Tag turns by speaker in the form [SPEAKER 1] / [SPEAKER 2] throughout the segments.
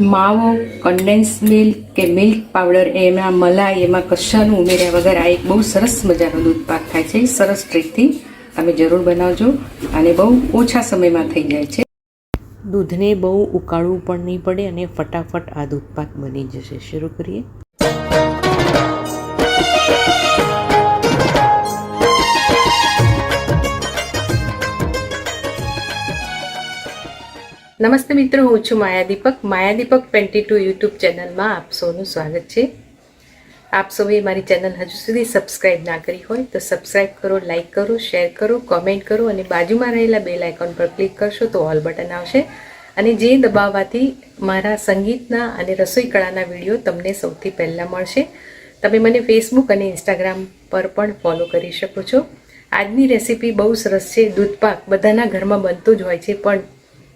[SPEAKER 1] માવો condensed milk કે milk powder એમાં મલાઈ, એમાં કશાનું ઉમેર્યા વગર આ એક બહુ સરસ મજાનો દૂધ પાક થાય છે. સરસ ટ્રીકથી તમે જરૂર બનાવજો અને બહુ ઓછા સમયમાં થઈ જાય છે.
[SPEAKER 2] દૂધને બહુ ઉકાળવું પણ નહીં પડે અને ફટાફટ આ દૂધપાક બની જશે. શરૂ કરીએ.
[SPEAKER 1] નમસ્તે મિત્રો, હું છું Maya Deepak. Maya Deepak twenty two YouTube ચેનલમાં આપ સૌનું સ્વાગત છે. આપ સૌએ મારી ચેનલ હજુ સુધી સબસ્ક્રાઇબ ના કરી હોય તો સબસ્ક્રાઇબ કરો, લાઇક કરો, શેર કરો, કોમેન્ટ કરો અને બાજુમાં રહેલા બેલ આઇકોન પર ક્લિક કરશો તો ઓલ બટન આવશે. અને જે દબાવવાથી મારા સંગીતના અને રસોઈ કળાના વીડિયો તમને સૌથી પહેલાં મળશે. તમે મને ફેસબુક અને ઇન્સ્ટાગ્રામ પર પણ ફોલો કરી શકો છો. આજની રેસીપી બહુ સરસ છે. દૂધપાક બધાના ઘરમાં બનતો જ હોય છે, પણ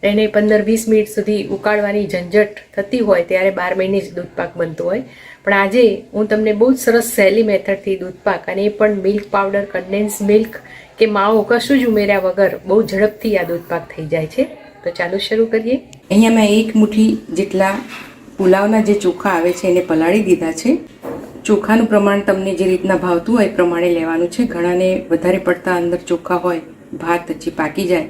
[SPEAKER 1] એને પંદર વીસ મિનિટ સુધી ઉકાળવાની ઝંઝટ થતી હોય ત્યારે બાર મહિને જ દૂધપાક બનતો હોય. પણ આજે હું તમને બહુ જ સરસ સહેલી મેથડથી દૂધપાક અને એ પણ મિલ્ક પાવડર, કન્ડેન્સ મિલ્ક કે માવો કશું જ ઉમેર્યા વગર બહુ ઝડપથી આ દૂધપાક થઈ જાય છે. તો ચાલુ શરૂ કરીએ. અહીંયા મેં એક મુઠ્ઠી જેટલા પુલાવના જે ચોખા આવે છે એને પલાળી દીધા છે. ચોખાનું પ્રમાણ તમને જે રીતના ભાવતું હોય એ પ્રમાણે લેવાનું છે. ઘણાને વધારે પડતા અંદર ચોખા હોય, ભાત પછી પાકી જાય.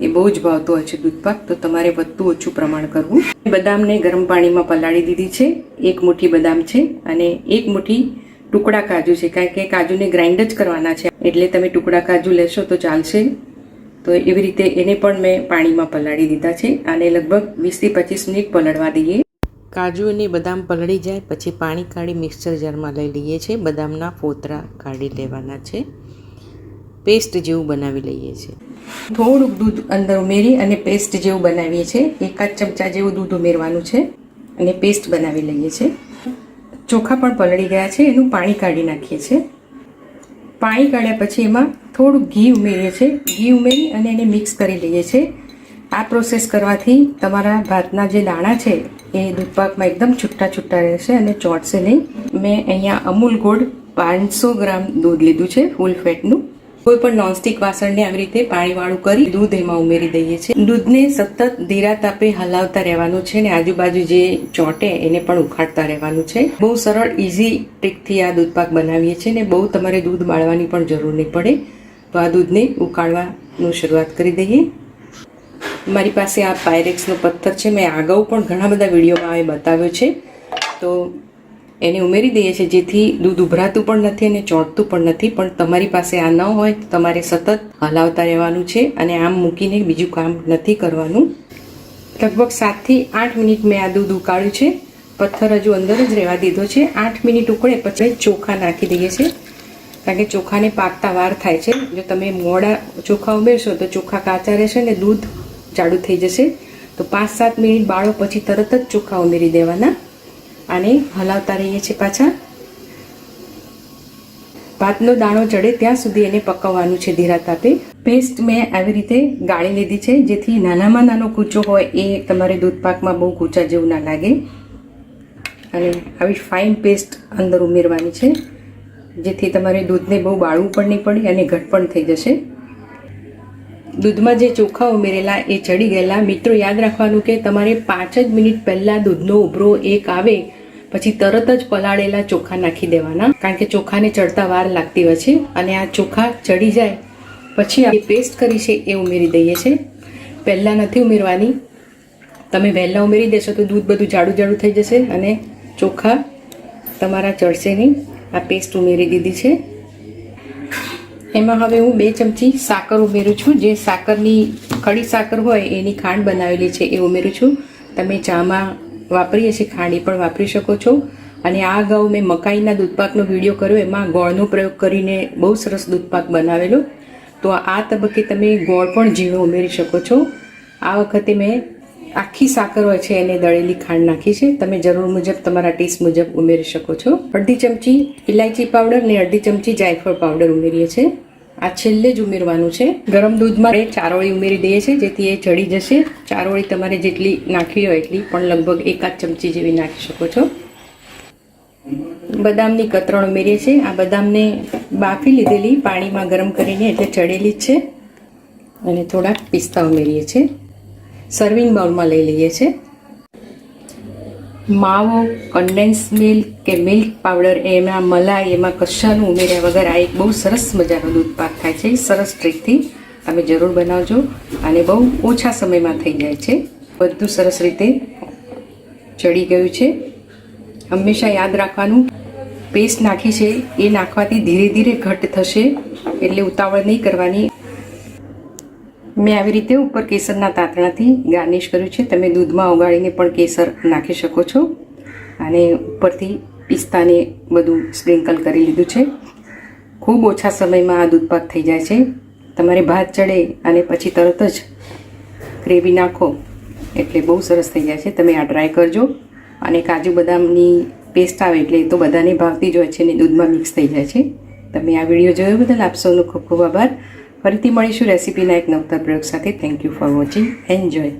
[SPEAKER 1] એ બહુ જ ભાવતો હોય છે દૂધપાક, તો તમારે વધતું ઓછું પ્રમાણ કરવું. બદામને ગરમ પાણીમાં પલાળી દીધી છે, એક મુઠ્ઠી બદામ છે અને એક મુઠ્ઠી ટુકડા કાજુ છે, કારણ કે કાજુને ગ્રાઇન્ડ જ કરવાના છે. એટલે તમે ટુકડા કાજુ લેશો તો ચાલશે. તો એવી રીતે એને પણ મેં પાણીમાં પલાળી દીધા છે અને લગભગ વીસથી પચીસ મિનિટ પલળવા દઈએ.
[SPEAKER 2] કાજુ અને બદામ પલળી જાય, પછી પાણી કાઢી મિક્સર જારમાં લઈ લઈએ છીએ. બદામના ફોતરા કાઢી લેવાના છે. પેસ્ટ જેવું બનાવી લઈએ છીએ.
[SPEAKER 1] થોડુંક દૂધ અંદર ઉમેરી અને પેસ્ટ જેવું બનાવીએ છીએ. એકાદ ચમચા જેવું દૂધ ઉમેરવાનું છે અને પેસ્ટ બનાવી લઈએ છીએ. ચોખા પણ પલળી ગયા છે, એનું પાણી કાઢી નાખીએ છીએ. પાણી કાઢ્યા પછી એમાં થોડું ઘી ઉમેરીએ છીએ. ઘી ઉમેરી અને એને મિક્સ કરી લઈએ છીએ. આ પ્રોસેસ કરવાથી તમારા ભાતના જે દાણા છે, એ દૂધપાકમાં એકદમ છૂટા છૂટા રહેશે અને ચોટશે નહીં. મેં અહીંયા અમૂલ ગોળ પાંચસો ગ્રામ દૂધ લીધું છે, ફૂલ ફેટનું. કોઈ પણ નોનસ્ટિક વાસણને આવી રીતે પાણીવાળું કરી દૂધ એમાં ઉમેરી દઈએ છીએ. દૂધને સતત ધીરા તાપે હલાવતા રહેવાનું છે ને આજુબાજુ જે ચોટે એને પણ ઉખાડતા રહેવાનું છે. બહુ સરળ ઇઝી ટ્રીકથી આ દૂધપાક બનાવીએ છીએ ને બહુ તમારે દૂધ બાળવાની પણ જરૂર નહીં પડે. તો આ દૂધને ઉકાળવાનું શરૂઆત કરી દઈએ. મારી પાસે આ પાયરેક્સનો પથ્થર છે. મેં અગાઉ પણ ઘણા બધા વિડીયોમાં એ બતાવ્યો છે. તો એને ઉમેરી દઈએ છીએ, જેથી દૂધ ઉભરાતું પણ નથી અને ચોંટતું પણ નથી. પણ તમારી પાસે આ ન હોય તો તમારે સતત હલાવતા રહેવાનું છે અને આમ મૂકીને બીજું કામ નથી કરવાનું. લગભગ સાતથી આઠ મિનિટ મેં આ દૂધ ઉકાળ્યું છે. પથ્થર હજુ અંદર જ રહેવા દીધો છે. આઠ મિનિટ ઉકળે પછી ચોખા નાખી દઈએ છીએ. કારણ કે ચોખાને પાકતા વાર થાય છે. જો તમે મોડા ચોખા ઉમેરશો તો ચોખા કાચા રહેશે ને દૂધ જાડું થઈ જશે. તો પાંચ સાત મિનિટ બાળો પછી તરત જ ચોખા ઉમેરી દેવાના. આને હલાવતા રહીએ છીએ પાછા. ભાતનો દાણો ચડે ત્યાં સુધી એને પકવવાનું છે ધીરા તાપે. પેસ્ટ મેં આવી રીતે ગાળી લીધી છે, જેથી નાનામાં નાનો કૂચો હોય એ તમારે દૂધપાકમાં બહુ કૂચા જેવું ના લાગે. અને આવી ફાઇન પેસ્ટ અંદર ઉમેરવાની છે, જેથી તમારે દૂધને બહુ બાળવું પણ નહીં પડે અને ઘટ પણ થઈ જશે. દૂધમાં જે ચોખા ઉમેરેલા, એ ચડી ગયેલા. મિત્રો, યાદ રાખવાનું કે તમારે પાંચ જ મિનિટ પહેલાં દૂધનો ઉભરો એક આવે, પછી તરત જ પલાળેલા ચોખા નાખી દેવાના. કારણ કે ચોખાને ચડતા વાર લાગતી હોય છે અને આ ચોખા ચડી જાય, પછી આ પેસ્ટ કરી છે એ ઉમેરી દઈએ છીએ. પહેલાં નથી ઉમેરવાની. તમે વહેલા ઉમેરી દેશો તો દૂધ બધું જાડું જાડું થઈ જશે અને ચોખા તમારા ચડશે નહીં. આ પેસ્ટ ઉમેરી દીધી છે. એમાં હવે હું બે ચમચી સાકર ઉમેરું છું. જે સાકરની ખડી સાકર હોય એની ખાંડ બનાવેલી છે એ ઉમેરું છું. તમે ચામાં વાપરીએ છીએ ખાંડ પણ વાપરી શકો છો. અને આ અગાઉ મેં મકાઈના દૂધપાકનો વીડિયો કર્યો, એમાં ગોળનો પ્રયોગ કરીને બહુ સરસ દૂધપાક બનાવેલો. તો આ તબક્કે તમે ગોળ પણ ઝીણો ઉમેરી શકો છો. આ વખતે મેં આખી સાકર હોય છે એને દળેલી ખાંડ નાખી છે. તમે જરૂર મુજબ તમારા ટેસ્ટ મુજબ ઉમેરી શકો છો. અડધી ચમચી ઇલાયચી પાવડર ને અડધી ચમચી જાયફળ પાવડર ઉમેરીએ છીએ. આ છેલ્લે જ ઉમેરવાનું છે. ગરમ દૂધમાં એ ચારોળી ઉમેરી દઈએ છીએ, જેથી એ ચડી જશે. ચારોળી તમારે જેટલી નાખવી હોય એટલી, પણ લગભગ એકાદ ચમચી જેવી નાખી શકો છો. બદામની કતરણ ઉમેરીએ છીએ. આ બદામને બાફી લીધેલી, પાણીમાં ગરમ કરીને, એટલે ચડેલી જ છે. અને થોડાક પિસ્તા ઉમેરીએ છીએ. સર્વિંગ બાઉલમાં લઈ લઈએ છીએ. માવો કન્ડેન્સ મિલ્ક કે મિલ્ક પાવડર એમાં મલાઈ, એમાં કશાનું ઉમેર્યા વગર આ એક બહુ સરસ મજાનો દૂધપાક થાય છે. સરસ ટ્રીકથી તમે જરૂર બનાવજો અને બહુ ઓછા સમયમાં થઈ જાય છે. બધું સરસ રીતે ચડી ગયું છે. હંમેશા યાદ રાખવાનું, પેસ્ટ નાખી છે એ નાખવાથી ધીરે ધીરે ઘટ થશે, એટલે ઉતાવળ નહીં કરવાની. મેં આવી રીતે ઉપર કેસરના તાતણાથી ગાર્નિશ કર્યું છે. તમે દૂધમાં ઓગાળીને પણ કેસર નાખી શકો છો. અને ઉપરથી પિસ્તાને બધું સ્પ્રિંકલ કરી લીધું છે. ખૂબ ઓછા સમયમાં આ દૂધપાક થઈ જાય છે. તમારે ભાત ચડે અને પછી તરત જ ગ્રેવી નાખો એટલે બહુ સરસ થઈ જાય છે. તમે આ ટ્રાય કરજો. અને કાજુ બદામની પેસ્ટ આવે એટલે તો બધાને ભાવતી જ હોય છે ને દૂધમાં મિક્સ થઈ જાય છે. તમે આ વીડિયો જોયો બદલ આપ ખૂબ ખૂબ આભાર. ફરીથી મળીશું રેસીપીના એક નવતર પ્રયોગ સાથે. Thank you for watching enjoy